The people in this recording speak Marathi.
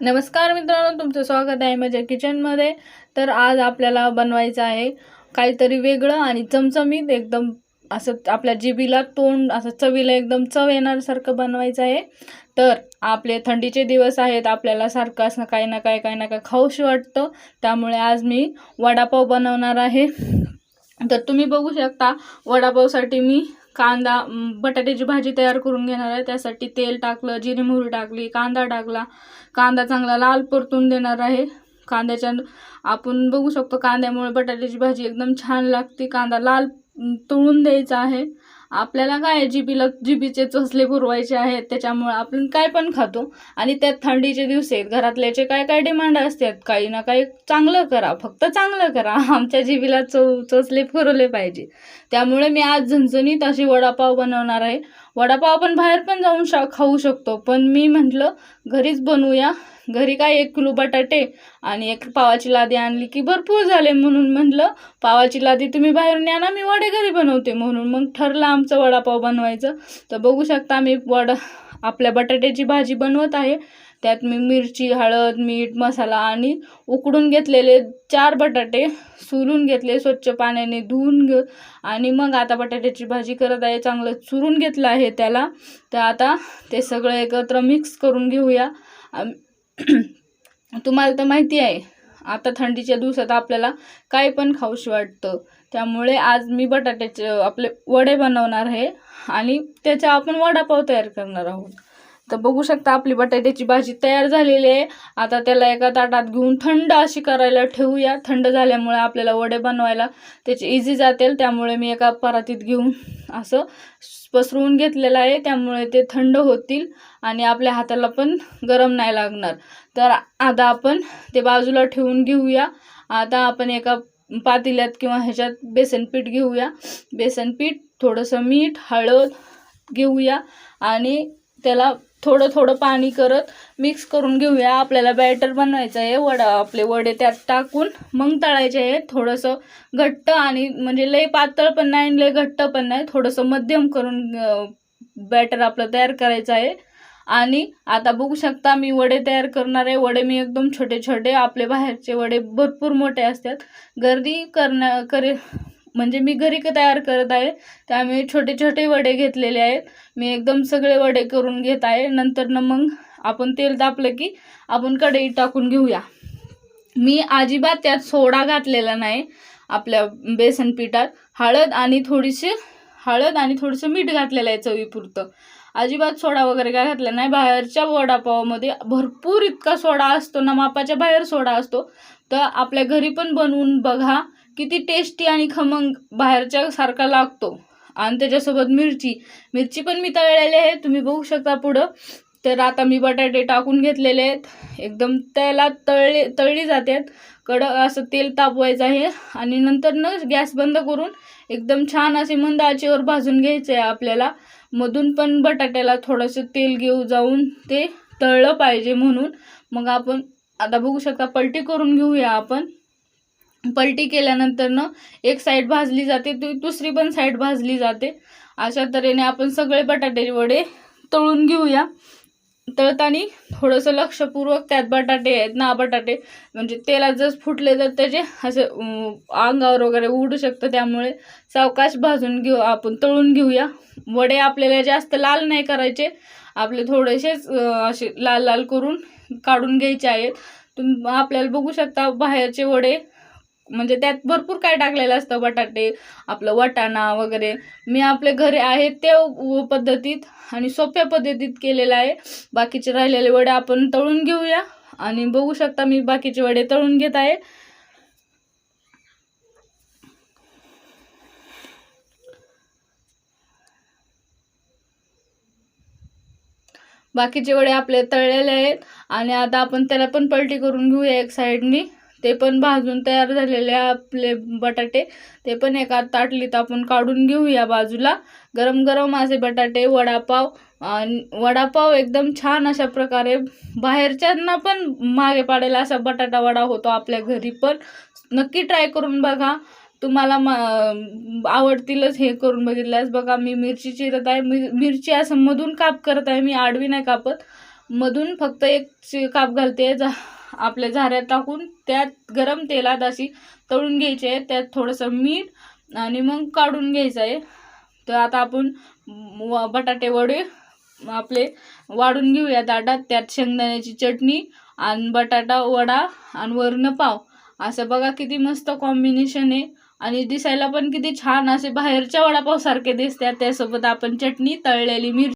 नमस्कार मित्रांनो तुमचं स्वागत आहे माझ्या किचनमध्ये तर आज आपल्याला बनवायचं आहे काहीतरी वेगळं आणि चमचमीत एकदम असं आपल्या जिभीला तोंड असं चवीला एकदम चव येणारसारखं बनवायचं आहे. तर आपले थंडीचे दिवस आहेत आपल्याला सारखं असं काही ना काही काही ना काही खाऊशी वाटतं. त्यामुळे आज मी वडापाव बनवणार आहे. तर तुम्ही बघू शकता वडापावसाठी मी कांदा बटाट्याची भाजी तयार करून घेणार आहे. त्यासाठी तेल टाकलं जिरी मोहरी टाकली कांदा टाकला. कांदा चांगला लाल परतून देणार आहे. कांद्याच्या आपण बघू शकतो कांद्यामुळे बटाट्याची भाजी एकदम छान लागते. कांदा लाल तळून द्यायचा आहे. आपल्याला काय जिबीला जिबीचे जिभीचे चोचले पुरवायचे आहेत त्याच्यामुळे आपण काय पण खातो. आणि त्यात थंडीचे दिवस आहेत घरातल्याचे काय काय डिमांड असतात काही ना काही चांगलं करा फक्त चांगलं करा. आमच्या जिबीला चो चोचले पुरवले पाहिजे. त्यामुळे मी आज झणझणीत अशी वडापाव बनवणार आहे. वडापाव आपण बाहेर पण जाऊन शा खाऊ शकतो. पण मी म्हटलं घरीच बनवूया. घरी काय एक किलो बटाटे आणि एक पावाची लादी आणली की भरपूर झाले म्हणून म्हटलं पावाची लादी तुम्ही बाहेरून या ना मी वडे घरी बनवते म्हणून. मग ठरलं आमचं वडापाव बनवायचं. तर बघू शकता मी वडा आपल्या बटाट्याची भाजी बनवत आहे. त्यात मी मिरची हळद मीठ मसाला आणि उकडून घेतलेले चार बटाटे सुरून घेतले स्वच्छ पाण्याने धुवून घे आणि मग आता बटाट्याची भाजी करत आहे. चांगलं चुरून घेतलं आहे त्याला. तर आता ते सगळं एकत्र मिक्स करून घेऊया. तुम्हाला तर माहिती आहे आता थंडीच्या दिवसात आपल्याला काय पण खाऊशी वाटतं. त्यामुळे आज मी बटाट्याचे आपले वडे बनवणार आहे आणि त्याचा आपण वडापाव तयार करणार आहोत. तर बघू शकता आपली बटाट्याची भाजी तयार झालेली आहे. आता त्याला एका ताटात घेऊन थंड अशी करायला ठेवूया. थंड झाल्यामुळे आपल्याला वडे बनवायला त्याचे इझी जातील. त्यामुळे मी एका परातीत घेऊन असं पसरवून घेतलेलं आहे. त्यामुळे ते थंड होतील आणि आपल्या हाताला पण गरम नाही लागणार. तर आता आपण ते बाजूला ठेवून घेऊया. आता आपण एका पातेल्यात किंवा ह्याच्यात बेसन पीठ घेऊया. बेसन पीठ थोडंसं मीठ हळद घेऊया आणि त्याला थोडं थोडं पाणी करत मिक्स करून घेऊया. आपल्याला बॅटर बनवायचं आहे. वडा आपले वडे त्यात टाकून मग तळायचे आहे. थोडंसं घट्ट आणि म्हणजे लय पातळ पण नाही आणि लय घट्ट पण नाही. थोडंसं मध्यम करून बॅटर आपलं तयार करायचं आहे. आणि आता बघू शकता मी वडे तयार करणार आहे. वडे मी एकदम छोटे छोटे आपले बाहेरचे वडे भरपूर मोठे असतात. गर्दी करण्या करे म्हणजे मी घरी तयार करत आहे. त्यामुळे छोटे छोटे वडे घेतलेले आहेत. मी एकदम सगळे वडे करून घेत आहे. नंतर न मग आपण तेल तापलं की आपण कढई टाकून घेऊया. मी अजिबात त्यात सोडा घातलेला नाही आपल्या बेसन पिठात. हळद आणि थोडीशी हळद आणि थोडंसं मीठ घातलेलं आहे चवीपुरतं. अजिबात सोडा वगैरे काय घातला नाही. बाहेरच्या वडापावामध्ये भरपूर इतका सोडा असतो ना मापाच्या बाहेर सोडा असतो. तर आपल्या घरी पण बनवून बघा. किती टेस्टी आणि खमंग बाहेरच्या सारखा लागतो. आणि त्याच्यासोबत मिरची. मिरची पण मी तळलेली आहे. तुम्ही बघू शकता पुढं. तर आता मी बटाटे टाकून घेतलेले आहेत. एकदम त्याला तळले तळली जातात. कडक असं तेल तापवायचं आहे. आणि नंतर न गॅस बंद करून एकदम छान असे मंद आचेवर भाजून घ्यायचं आहे आपल्याला. मधून पण बटाट्याला थोडंसं तेल घेऊ जाऊन ते तळलं पाहिजे म्हणून. मग आपण आता बघू शकता पलटी करून घेऊया आपण. पलटी केल्यानंतर एक साईड भाजली जाते दुसरी पण साईड भाजली जाते. अशा तऱ्हेने आपण सगळे बटाटे वडे तळून घेऊया. तळताना थोडंसं लक्षपूर्वक त्यात बटाटे आहेत ना बटाटे. म्हणजे तेलात जर फुटले तर त्याचे असे अंगावर वगैरे उडू शकतं. त्यामुळे सावकाश भाजून घेऊ आपण तळून घेऊया. वडे आपल्याला जास्त लाल नाही करायचे. आपले थोडेसेच असे लाल लाल करून काढून घ्यायचे आहेत. तुम आपल्याला बघू शकता बाहेरचे वडे म्हणजे त्यात भरपूर काय टाकलेलं असतं बटाटे आपलं वाटाणा वगैरे. मी आपले घरी आहे त्या पद्धतीत आणि सोप्या पद्धतीत केलेलं आहे. बाकीचे राहिलेले वडे आपण तळून घेऊया आणि बघू शकता मी बाकीचे वडे तळून घेत आहे. बाकीचे वडे आपले तळलेले आहेत आणि आता आपण त्याला पण पलटी करून घेऊया एक साईडनी. ते पण भाजून तयार झालेले आपले बटाटे. ते पण एका ताटलीत आपण काढून घेऊया बाजूला. गरम गरम असे बटाटे वडापाव आणि वडापाव एकदम छान अशा प्रकारे बाहेरच्यांना पण मागे पाडेल असा बटाटा वडा होतो आपल्या घरी पण. नक्की ट्राय करून बघा. तुम्हाला म आवडतीलच हे करून बघितल्यास. बघा मी मिरची चिरत आहे. मिर मिरची असं मधून काप करत आहे. मी आडवी नाही कापत. मधून फक्त एक काप घालते. जा आपल्या झाऱ्यात टाकून त्यात गरम तेलात अशी तळून घ्यायची आहे. त्यात थोडंसं मीठ आणि मग काढून घ्यायचं आहे. तर आता आपण व- बटाटे वडे आपले वाढून घेऊया ताटात त्यात शेंगदाण्याची चटणी आणि बटाटा वडा आणि वरण पाव. असं बघा किती मस्त कॉम्बिनेशन आहे. आणि दिसायला पण किती छान असे बाहेरच्या वडापावसारखे दिसतात. त्यासोबत आपण चटणी तळलेली मिरची